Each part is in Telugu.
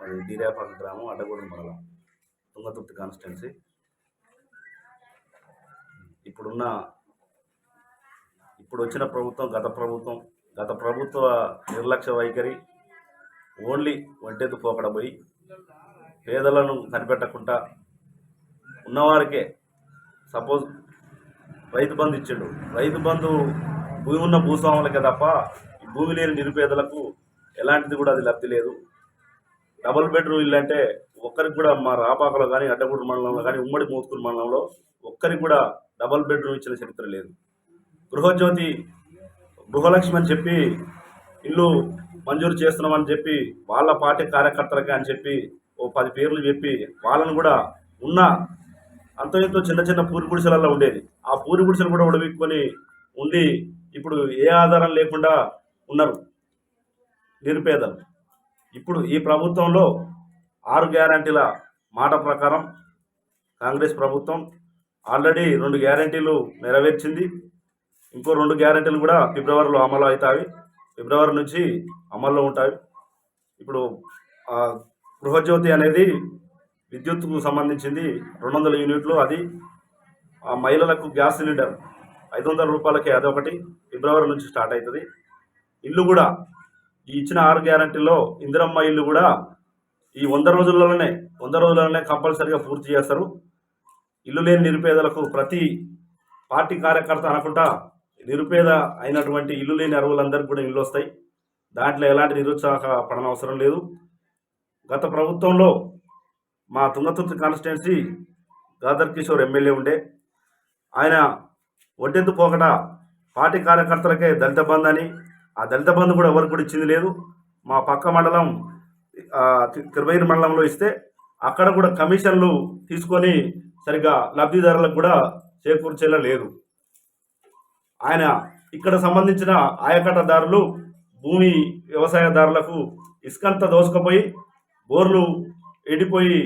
మరి డీరాపాక గ్రామం అడ్డగూడెం మండలం తుంగతుర్తి కాన్స్టిట్యున్సీ. ఇప్పుడున్న ఇప్పుడు వచ్చిన ప్రభుత్వం గత ప్రభుత్వం గత ప్రభుత్వ నిర్లక్ష్య వైఖరి ఓన్లీ ఒంటెత్తు పోకడ పోయి పేదలను కనిపెట్టకుండా ఉన్నవారికే సపోజ్ రైతు బంధు ఇచ్చిండు. రైతు బంధు భూమి ఉన్న భూస్వాములకే తప్ప ఈ భూమి లేని నిరుపేదలకు ఎలాంటిది కూడా అది లబ్ధి లేదు. డబుల్ బెడ్రూమ్ ఇల్లు అంటే ఒక్కరికి కూడా మా రాపాకలో కానీ అడ్డగూడు మండలంలో కానీ ఉమ్మడి మోత్కూరు మండలంలో ఒక్కరికి కూడా డబుల్ బెడ్రూమ్ ఇచ్చిన చరిత్ర లేదు. గృహజ్యోతి గృహలక్ష్మి అని చెప్పి ఇల్లు మంజూరు చేస్తున్నామని చెప్పి వాళ్ళ పార్టీ కార్యకర్తలకి అని చెప్పి ఓ పది పేర్లు చెప్పి వాళ్ళని కూడా ఉన్న అంత ఎంతో చిన్న చిన్న పూరి గుడిసెలలో ఉండేది. ఆ పూరి గుడిసెలు కూడా ఉడవిక్కుని ఉండి ఇప్పుడు ఏ ఆధారం లేకుండా ఉన్నారు నిరుపేదలు. ఇప్పుడు ఈ ప్రభుత్వంలో ఆరు గ్యారంటీల మాట ప్రకారం కాంగ్రెస్ ప్రభుత్వం ఆల్రెడీ రెండు గ్యారంటీలు నెరవేర్చింది. ఇంకో రెండు గ్యారంటీలు కూడా ఫిబ్రవరిలో అమలు అవుతాయి. ఫిబ్రవరి నుంచి అమల్లో ఉంటాయి. ఇప్పుడు గృహజ్యోతి అనేది విద్యుత్కు సంబంధించింది రెండు వందల యూనిట్లు. అది ఆ మహిళలకు గ్యాస్ సిలిండర్ ఐదు వందల రూపాయలకి అదొకటి ఫిబ్రవరి నుంచి స్టార్ట్ అవుతుంది. ఇల్లు కూడా ఈ ఇచ్చిన ఆరు గ్యారంటీలో ఇందిరమ్మ ఇల్లు కూడా ఈ వంద రోజుల్లోనే వంద రోజుల్లోనే కంపల్సరీగా పూర్తి చేస్తారు. ఇల్లు లేని నిరుపేదలకు ప్రతి పార్టీ కార్యకర్త అనకుండా నిరుపేద అయినటువంటి ఇల్లు లేని అరువులందరికీ కూడా ఇల్లు వస్తాయి. దాంట్లో ఎలాంటి నిరుత్సాహ పడనవసరం లేదు. గత ప్రభుత్వంలో మా తుంగతుర్తి కాన్స్టిట్యున్సీ గాదర్ కిషోర్ ఎమ్మెల్యే ఉండే. ఆయన ఒడ్డెత్తు పోకట పార్టీ కార్యకర్తలకే దళిత బంధ్ అని ఆ దళిత బంధు కూడా ఎవరికి కూడా ఇచ్చింది లేదు. మా పక్క మండలం తిరువైరు మండలంలో ఇస్తే అక్కడ కూడా కమిషన్లు తీసుకొని సరిగ్గా లబ్ధిదారులకు కూడా చేకూర్చేలా లేదు. ఆయన ఇక్కడ సంబంధించిన ఆయకట్టదారులు భూమి వ్యవసాయదారులకు ఇసుకంతా దోసుకపోయి బోర్లు ఎండిపోయి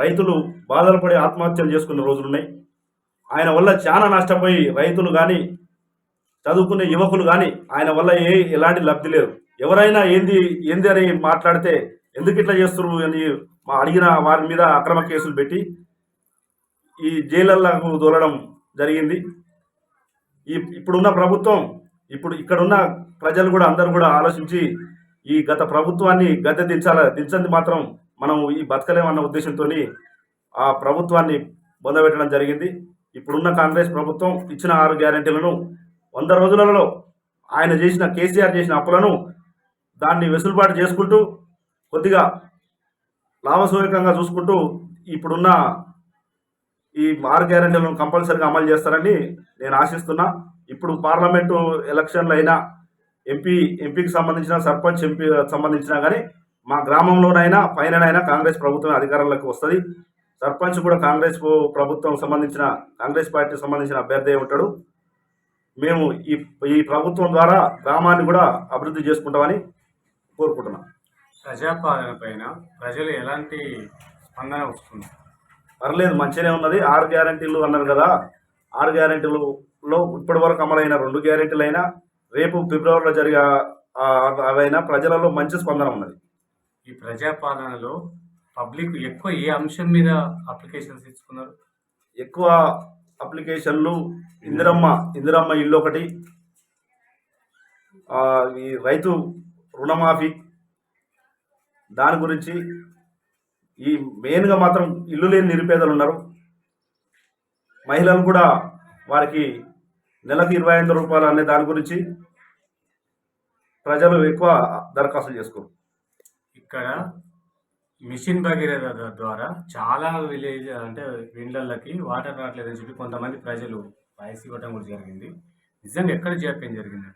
రైతులు బాధలు పడి ఆత్మహత్యలు చేసుకున్న రోజులున్నాయి. ఆయన వల్ల చాలా నష్టపోయి రైతులు కానీ చదువుకునే యువకులు కానీ ఆయన వల్ల ఏ ఎలాంటి లబ్ధి లేదు. ఎవరైనా ఏంది ఏంది అని మాట్లాడితే ఎందుకు ఇట్లా చేస్తున్నారు అని మా అడిగిన వారి మీద అక్రమ కేసులు పెట్టి ఈ జైళ్ళకు దూరడం జరిగింది. ఈ ఇప్పుడున్న ప్రభుత్వం ఇప్పుడు ఇక్కడున్న ప్రజలు కూడా అందరూ కూడా ఆలోచించి ఈ గత ప్రభుత్వాన్ని గద్దె దించాల దించంది మాత్రం మనం ఈ బతకలేమన్న ఉద్దేశంతో ఆ ప్రభుత్వాన్ని బొందబెట్టడం జరిగింది. ఇప్పుడున్న కాంగ్రెస్ ప్రభుత్వం ఇచ్చిన ఆరు గ్యారెంటీలను వంద రోజులలో ఆయన చేసిన కేసీఆర్ చేసిన అప్పులను దాన్ని వెసులుబాటు చేసుకుంటూ కొద్దిగా లాభసూచకంగా చూసుకుంటూ ఇప్పుడున్న ఈ ఆరు గ్యారెంటీలను కంపల్సరీగా అమలు చేస్తారని నేను ఆశిస్తున్నా. ఇప్పుడు పార్లమెంటు ఎలక్షన్లు అయినా ఎంపీ ఎంపీకి సంబంధించిన సర్పంచ్ ఎంపీ సంబంధించినా కానీ మా గ్రామంలోనైనా పైననైనా కాంగ్రెస్ ప్రభుత్వం అధికారంలోకి వస్తుంది. సర్పంచ్ కూడా కాంగ్రెస్ ప్రభుత్వం సంబంధించిన కాంగ్రెస్ పార్టీ సంబంధించిన అభ్యర్థి ఉంటాడు. మేము ఈ ఈ ప్రభుత్వం ద్వారా గ్రామాన్ని కూడా అభివృద్ధి చేసుకుంటామని కోరుకుంటున్నాం. ప్రజాపాలన పైన ప్రజలు ఎలాంటి స్పందన వస్తుంది? పర్లేదు మంచిగానే ఉన్నది. ఆరు గ్యారెంటీలు అన్నారు కదా ఆరు గ్యారెంటీలలో ఇప్పటి వరకు అమలైన రెండు గ్యారెంటీలు అయినా రేపు ఫిబ్రవరిలో జరిగే అవైనా ప్రజలలో మంచి స్పందన ఉన్నది. ఈ ప్రజాపాలనలో పబ్లిక్ ఎక్కువ ఏ అంశం మీద అప్లికేషన్స్ ఇచ్చుకున్నారు ఎక్కువ అప్లికేషన్లు ఇందిరమ్మ ఇందిరమ్మ ఇల్లు ఒకటి. ఈ రైతు రుణమాఫీ. దాని గురించి ఈ మెయిన్గా మాత్రం ఇల్లు లేని నిరుపేదలు ఉన్నారు. మహిళలు కూడా వారికి నెలకు ఇరవై ఐదు రూపాయలు అనే దాని గురించి ప్రజలు ఎక్కువ దరఖాస్తులు చేసుకోరు. ఇక్కడ మిషన్ భగీరథ ద్వారా చాలా విలేజ్ అంటే ఇండ్లకి వాటర్ రావట్లేదని చెప్పి కొంతమంది ప్రజలు రాయిస్ ఇవ్వడం కూడా జరిగింది. నిజంగా ఎక్కడ జాప్యం జరిగింది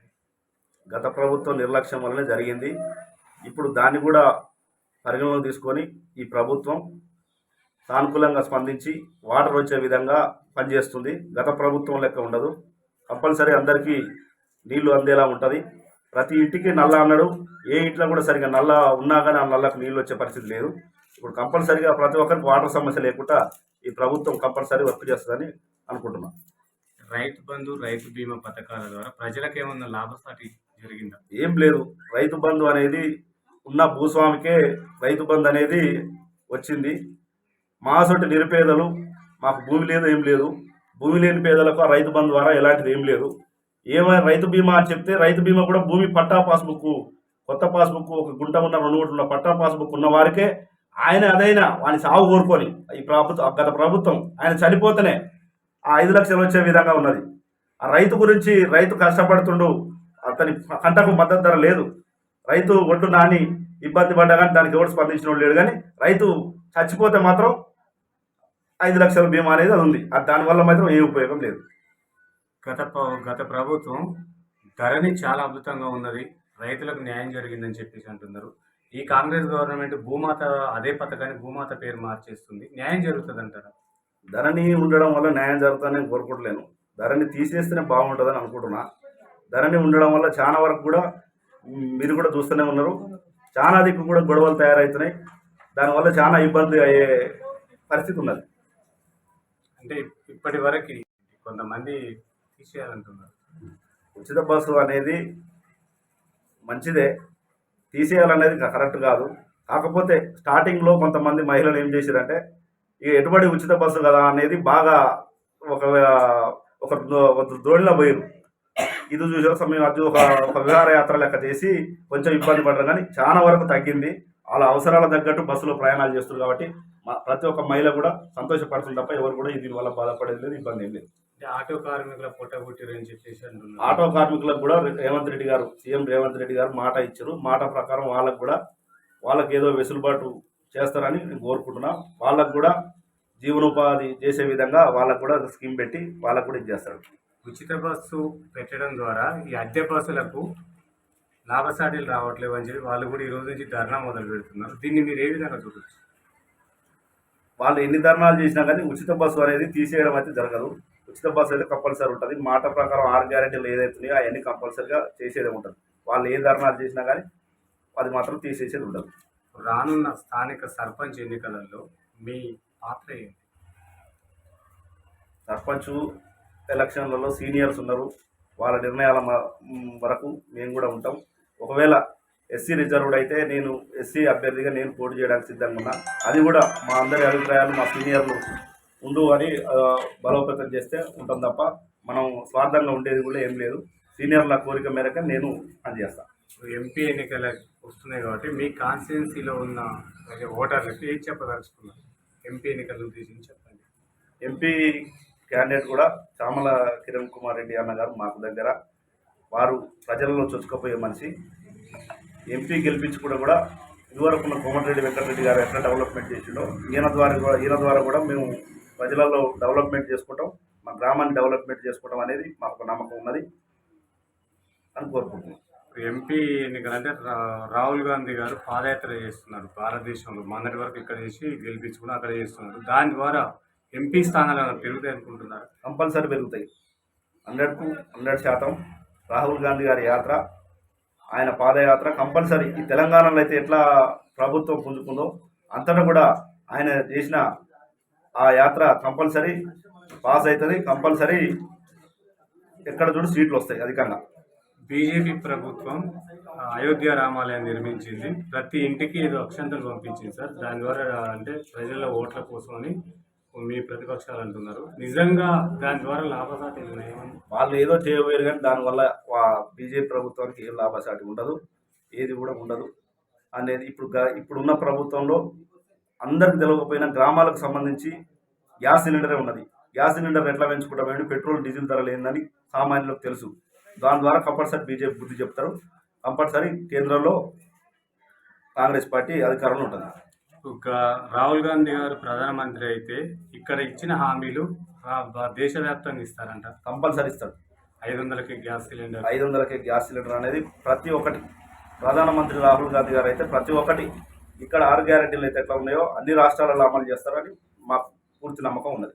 గత ప్రభుత్వం నిర్లక్ష్యం వల్లనే జరిగింది. ఇప్పుడు దాన్ని కూడా పరిగణలోకి తీసుకొని ఈ ప్రభుత్వం సానుకూలంగా స్పందించి వాటర్ వచ్చే విధంగా పనిచేస్తుంది. గత ప్రభుత్వం లెక్క ఉండదు. కంపల్సరీ అందరికీ నీళ్ళు అందేలా ఉంటుంది. ప్రతి ఇంటికి నల్ల అన్నాడు. ఏ ఇంట్లో కూడా సరిగా నల్ల ఉన్నా కానీ ఆ నల్లకు నీళ్ళు వచ్చే పరిస్థితి లేదు. ఇప్పుడు కంపల్సరీగా ప్రతి ఒక్కరికి వాటర్ సమస్య లేకుండా ఈ ప్రభుత్వం కంపల్సరీ వర్క్ చేస్తుందని అనుకుంటున్నాం. రైతు బంధు రైతు బీమా పథకాల ద్వారా ప్రజలకు ఏమన్నా లాభసాటి జరిగిందా? ఏం లేదు. రైతు బంధు అనేది ఉన్న భూస్వామికే రైతు బంధు అనేది వచ్చింది. మాసొంటి నిరుపేదలు మాకు భూమి లేదు ఏం లేదు. భూమి లేని పేదలకు రైతు బంధు ద్వారా ఎలాంటిది ఏం లేదు. ఏమైనా రైతు బీమా అని చెప్తే రైతు బీమా కూడా భూమి పట్టా పాస్బుక్ కొత్త పాస్బుక్ ఒక గుంట ఉన్న రెండు గుంట ఉన్న పట్టా పాస్బుక్ ఉన్న వారికే ఆయన అదైనా వాని సాగు కోరుకొని ఈ ప్రభుత్వం గత ప్రభుత్వం ఆయన చనిపోతేనే ఆ ఐదు లక్షలు వచ్చే విధంగా ఉన్నది. ఆ రైతు గురించి రైతు కష్టపడుతుండు అతని పంటకు మద్దతు ధర లేదు. రైతు ఒడ్డు నాని ఇబ్బంది పడ్డా కానీ దానికి ఎవరు స్పందించిన లేడు కానీ రైతు చచ్చిపోతే మాత్రం ఐదు లక్షల బీమా అనేది అది ఉంది. అది దానివల్ల మాత్రం ఏ ఉపయోగం లేదు. గత గత ప్రభుత్వం ధరణి చాలా అద్భుతంగా ఉన్నది. రైతులకు న్యాయం జరిగిందని చెప్పేసి అంటున్నారు. ఈ కాంగ్రెస్ గవర్నమెంట్ భూమాత అదే పథకాన్ని భూమాత పేరు మార్చేస్తుంది. న్యాయం జరుగుతుంది అంటారా ధరని ఉండడం వల్ల న్యాయం జరుగుతుందని కోరుకోవట్లేను. ధరని తీసేస్తేనే బాగుంటుందని అనుకుంటున్నా. ధరని ఉండడం వల్ల చాలా వరకు కూడా మీరు కూడా చూస్తూనే ఉన్నారు. చాలా దిక్కు కూడా గొడవలు తయారవుతున్నాయి. దానివల్ల చాలా ఇబ్బంది అయ్యే పరిస్థితి ఉన్నది. అంటే ఇప్పటి వరకు కొంతమంది తీసేయాలంటున్నారు ఉచిత బస్సు అనేది మంచిదే. తీసేయాలనేది కరెక్ట్ కాదు. కాకపోతే స్టార్టింగ్లో కొంతమంది మహిళలు ఏం చేశారంటే ఇక ఎటువంటి ఉచిత బస్సు కదా అనేది బాగా ఒక ఒక దోణిలో పోయారు ఇది చూసే సమయం అది ఒక ఒక విహారయాత్ర లెక్క చేసి కొంచెం ఇబ్బంది పడరు కానీ చాలా వరకు తగ్గింది. వాళ్ళ అవసరాల తగ్గట్టు బస్సులో ప్రయాణాలు చేస్తారు కాబట్టి ప్రతి ఒక్క మహిళ కూడా సంతోషపడుతుంది తప్ప ఎవరు కూడా దీనివల్ల బాధపడేది లేదు ఇబ్బంది ఏం లేదు. ఆటో కార్మికుల పొట్టగొట్టిరని చెప్పేసి అంటున్నారు. ఆటో కార్మికులకు కూడా రేవంత్ రెడ్డి గారు సీఎం రేవంత్ రెడ్డి గారు మాట ఇచ్చారు. మాట ప్రకారం వాళ్ళకు కూడా వాళ్ళకి ఏదో వెసులుబాటు చేస్తారని నేను కోరుకుంటున్నా. వాళ్ళకు కూడా జీవనోపాధి చేసే విధంగా వాళ్ళకు కూడా స్కీమ్ పెట్టి వాళ్ళకు కూడా ఇది చేస్తారు ఉచిత బస్సు పెట్టడం ద్వారా ఈ అద్దె బస్సులకు లాభసాటిలు రావట్లేవు అని చెప్పి వాళ్ళు కూడా ఈ రోజు నుంచి ధర్నా మొదలు పెడుతున్నారు. దీన్ని మీరు ఏ విధంగా చూడొచ్చు? వాళ్ళు ఎన్ని ధర్నాలు చేసినా కానీ ఉచిత బస్సు అనేది తీసేయడం అయితే జరగదు. ఉచిత బస్సు అయితే కంపల్సరీ ఉంటుంది. మాట ప్రకారం ఆరు గ్యారెంటీలు ఏదైతున్నాయో అవన్నీ కంపల్సరీగా చేసేదే ఉంటుంది. వాళ్ళు ఏ ధర్నాలు చేసినా కానీ అది మాత్రం తీసేసేది ఉండదు. రానున్న స్థానిక సర్పంచ్ ఎన్నికలలో మీ పాత్ర ఏంటి? సర్పంచ్ ఎలక్షన్లలో సీనియర్స్ ఉన్నారు. వాళ్ళ నిర్ణయాల వరకు మేము కూడా ఉంటాం. ఒకవేళ ఎస్సీ రిజర్వ్డ్ అయితే నేను ఎస్సీ అభ్యర్థిగా నేను పోటీ చేయడానికి సిద్ధంగా ఉన్నా. అది కూడా మా అందరి అభిప్రాయాలు మా సీనియర్లు ఉండు అని బలోపేతం చేస్తే ఉంటాం తప్ప మనం స్వార్థంగా ఉండేది కూడా ఏం లేదు. సీనియర్ల కోరిక మేరకు నేను పనిచేస్తాను ఎంపీ ఎన్నికలు వస్తున్నాయి కాబట్టి మీ కాన్స్టిట్యున్సీలో ఉన్న ఓటర్లకి ఏం చెప్పదలుచుకున్నారు? ఎంపీ ఎన్నికలు ఉద్దేశించి చెప్పండి. ఎంపీ క్యాండిడేట్ కూడా చామల కిరణ్ కుమార్ రెడ్డి అన్న గారు మాకు దగ్గర. వారు ప్రజలలో చొచ్చుకుపోయే మనిషి. ఎంపీ గెలిపించి కూడా కూడా ఇదివరకు ఉన్న కోమటిరెడ్డి వెంకటరెడ్డి గారు ఎట్లా డెవలప్మెంట్ చేసిండో ఈయన ద్వారా కూడా ఈయన ద్వారా కూడా మేము ప్రజలలో డెవలప్మెంట్ చేసుకుంటాం మా గ్రామాన్ని డెవలప్మెంట్ చేసుకోవడం అనేది మాకు నమ్మకం ఉన్నది అని కోరుకుంటున్నాం. ఎంపీ ఎన్నికలు అంటే రా- రాహుల్ గాంధీ గారు పాదయాత్ర చేస్తున్నారు భారతదేశంలో. మొన్నటి వరకు ఇక్కడ చేసి గెలిపించుకుని అక్కడ చేస్తున్నారు. దాని ద్వారా ఎంపీ స్థానాలు పెరుగుతాయి అనుకుంటున్నారు? కంపల్సరీ పెరుగుతాయి. హండ్రెడ్కు హండ్రెడ్ శాతం రాహుల్ గాంధీ గారి యాత్ర ఆయన పాదయాత్ర కంపల్సరీ. ఈ తెలంగాణలో అయితే ఎట్లా ప్రభుత్వం పుంజుకుందో అంతటా కూడా ఆయన చేసిన ఆ యాత్ర కంపల్సరీ పాస్ అవుతుంది కంపల్సరీ ఎక్కడ చూడు సీట్లు వస్తాయి అధికంగా. బీజేపీ ప్రభుత్వం అయోధ్య రామాలయం నిర్మించింది. ప్రతి ఇంటికి ఏదో అక్షంతలు పంపించింది సార్. దాని ద్వారా అంటే ప్రజల ఓట్ల కోసం అని మీ ప్రతిపక్షాలు అంటున్నారు. నిజంగా దాని ద్వారా లాభసాటి వాళ్ళు ఏదో చేయబోయారు కానీ దానివల్ల బీజేపీ ప్రభుత్వానికి ఏం లాభసాటి ఉండదు ఏది కూడా ఉండదు. అనేది ఇప్పుడు ఇప్పుడున్న ప్రభుత్వంలో అందరికి తెలియకపోయినా గ్రామాలకు సంబంధించి గ్యాస్ సిలిండరే ఉన్నది. గ్యాస్ సిలిండర్ ఎట్లా పెంచుకుంటామని పెట్రోల్ డీజిల్ ధర లేదని సామాన్యులకు తెలుసు. దాని ద్వారా కంపల్సరీ బీజేపీ బుద్ధి చెప్తారు. కంపల్సరీ కేంద్రంలో కాంగ్రెస్ పార్టీ అధికారంలో ఉంటుంది. ఒక రాహుల్ గాంధీ గారు ప్రధానమంత్రి అయితే ఇక్కడ ఇచ్చిన హామీలు దేశవ్యాప్తంగా ఇస్తారంట. కంపల్సరీ ఇస్తాడు. ఐదు వందలకి గ్యాస్ సిలిండర్. ఐదు వందలకే గ్యాస్ సిలిండర్ అనేది ప్రతి ఒక్కటి. ప్రధానమంత్రి రాహుల్ గాంధీ గారు అయితే ప్రతి ఒక్కటి ఇక్కడ ఆరు గ్యారెంటీలు అయితే ఎట్లా ఉన్నాయో అన్ని రాష్ట్రాలలో అమలు చేస్తారని మాకు పూర్తి నమ్మకం ఉన్నది.